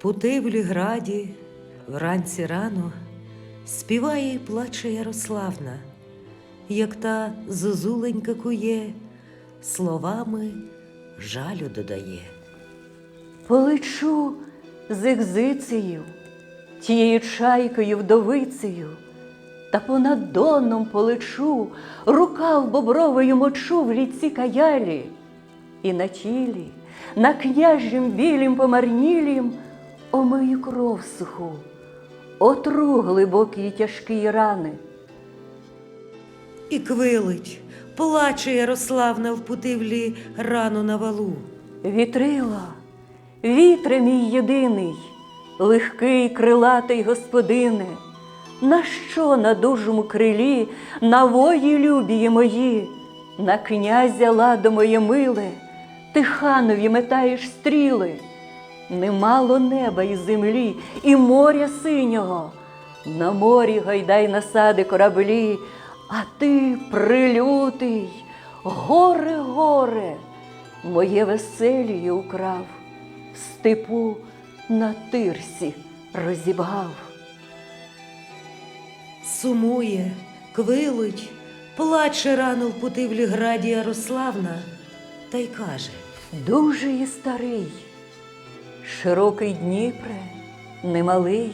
Путивлі граді, вранці рано, співає і плаче Ярославна, як та зозуленька кує, словами жалю додає. Полечу з екзицею, тією чайкою вдовицею, та понад доном полечу, рукав бобровою мочу в ріці каялі, і на тілі, на княжім білім помарнілім омию кров суху, отру глибокі й тяжкі рани. І квилить, плаче Ярославна в путивлі рану на валу. Вітрила, вітре мій єдиний, легкий крилатий господине, на що на дужому крилі, на вої любії мої, на князя ладо моє миле, ти ханові метаєш стріли, немало неба і землі, і моря синього, на морі гайдай насади кораблі, а ти прилютий, горе, горе моє веселіє украв, в степу на тирсі розібгав. Сумує, квилить, плаче рану в путивлі граді Ярославна, та й каже. Дуже і старий, широкий Дніпре, немалий,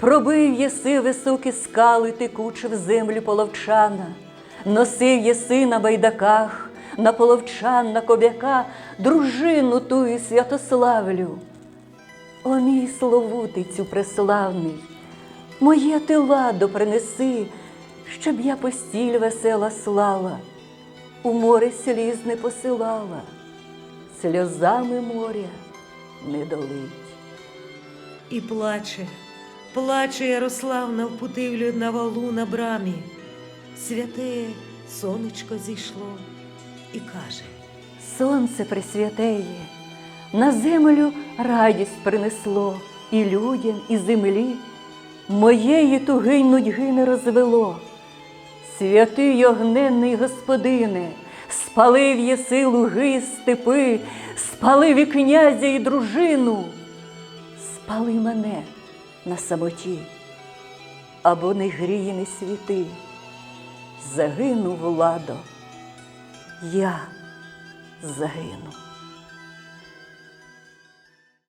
пробив єси високі скали, текучи в землю половчана, носив єси на байдаках, на половчан, на кобяка, дружину тую святославлю. О мій словутицю преславний, моє ти ладо принеси, щоб я постіль весела слала, у море сліз не посилала, сльозами моря не долить. І плаче, плаче Ярославна в путивлю на валу на брамі. Святе сонечко зійшло і каже. Сонце пресвятеє, на землю радість принесло і людям, і землі, моєї туги й нудьги не розвело. Святий огненний господине, спалив єси луги степи, спалив і князя і дружину, спали мене на самоті, або не гріє не світи, загинув ладо, я загину.